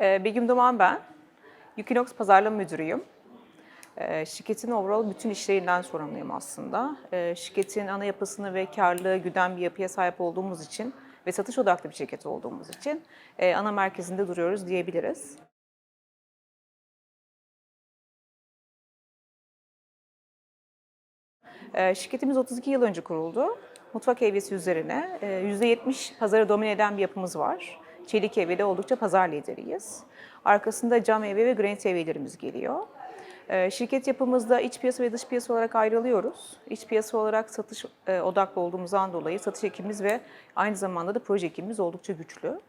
Ee, Begüm Duman ben. Equinox Pazarlama Müdürüyüm. Ee, Şirketin overall bütün işlerinden sorumluyum aslında. Ee, Şirketin ana yapısını ve karlılığı güden bir yapıya sahip olduğumuz için ve satış odaklı bir şirket olduğumuz için e, ana merkezinde duruyoruz diyebiliriz. Şirketimiz 32 yıl önce kuruldu. Mutfak evyesi üzerine e, %70 pazarı domine eden bir yapımız var. Çelik evyede oldukça pazar lideriyiz. Arkasında cam evi ve granit evlerimiz geliyor. Ee, Şirket yapımızda iç piyasa ve dış piyasa olarak ayrılıyoruz. İç piyasa olarak satış e, odaklı olduğumuzdan dolayı satış ekibimiz ve aynı zamanda da proje ekibimiz oldukça güçlü.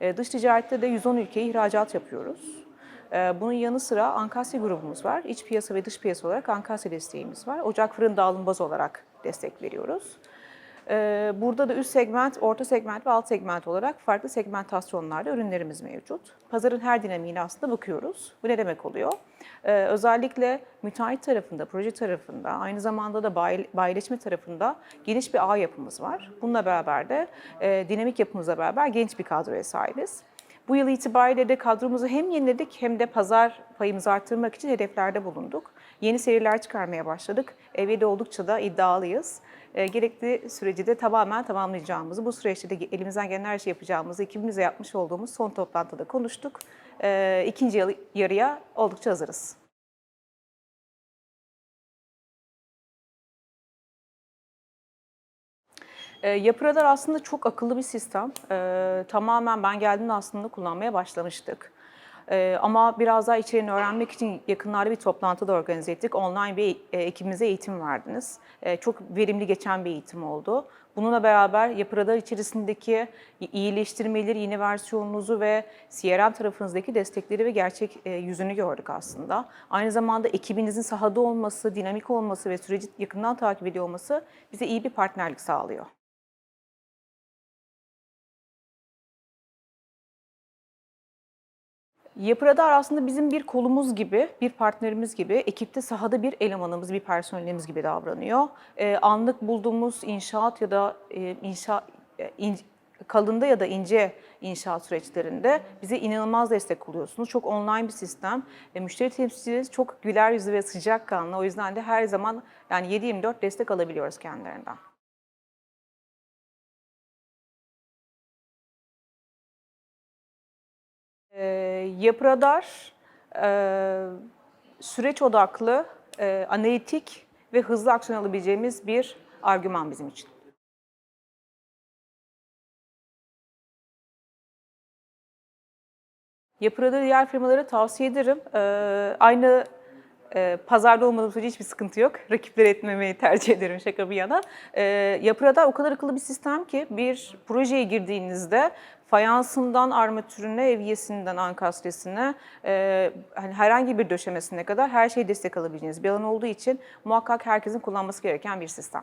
Ee, Dış ticarette de 110 ülkeye ihracat yapıyoruz. Ee, Bunun yanı sıra Ankasya grubumuz var. İç piyasa ve dış piyasa olarak Ankasya desteğimiz var. Ocak fırın dağılım baz olarak destek veriyoruz. Ee, Burada da üst segment, orta segment ve alt segment olarak farklı segmentasyonlarda ürünlerimiz mevcut. Pazarın her dinamiğine aslında bakıyoruz. Bu ne demek oluyor? Ee, Özellikle müteahhit tarafında, proje tarafında, aynı zamanda da bayi- bayileşme tarafında geniş bir ağ yapımız var. Bununla beraber de e, dinamik yapımızla beraber genç bir kadroya sahibiz. Bu yıl itibariyle de kadromuzu hem yeniledik hem de pazar payımızı arttırmak için hedeflerde bulunduk. Yeni seriler çıkarmaya başladık. Evde oldukça da iddialıyız. E, gerekli süreci de tamamen tamamlayacağımızı, bu süreçte de elimizden gelen her şeyi yapacağımızı ekibimizle yapmış olduğumuz son toplantıda konuştuk. E, ikinci yarıya oldukça hazırız. E, Yapı Radar aslında çok akıllı bir sistem. E, tamamen ben geldiğimde aslında kullanmaya başlamıştık. E, ama biraz daha içeriğini öğrenmek için yakınlarda bir toplantı da organize ettik. Online bir e, ekibimize eğitim verdiniz. E, çok verimli geçen bir eğitim oldu. Bununla beraber Yapı Radar içerisindeki iyileştirmeleri, yeni versiyonunuzu ve CRM tarafınızdaki destekleri ve gerçek e, yüzünü gördük aslında. Aynı zamanda ekibinizin sahada olması, dinamik olması ve süreci yakından takip ediyor olması bize iyi bir partnerlik sağlıyor. Yapı Radar aslında bizim bir kolumuz gibi, bir partnerimiz gibi, ekipte sahada bir elemanımız, bir personelimiz gibi davranıyor. Ee, anlık bulduğumuz inşaat ya da e, inşa e, in- kalında ya da ince inşaat süreçlerinde bize inanılmaz destek oluyorsunuz. Çok online bir sistem. E, müşteri temsilcileriniz çok güler yüzlü ve sıcakkanlı. O yüzden de her zaman yani 7-24 destek alabiliyoruz kendilerinden. Ee, Yapı Radar e, süreç odaklı, e, analitik ve hızlı aksiyon alabileceğimiz bir argüman bizim için. Yapı Radar'ı diğer firmalara tavsiye ederim. Ee, aynı e, pazarda olmadığım sürece hiçbir sıkıntı yok. Rakipleri etmemeyi tercih ederim şaka bir yana. Ee, Yapı Radar o kadar akıllı bir sistem ki bir projeye girdiğinizde fayansından armatürüne, evyesinden ankastresine, e, hani herhangi bir döşemesine kadar her şeyi destek alabileceğiniz bir alan olduğu için muhakkak herkesin kullanması gereken bir sistem.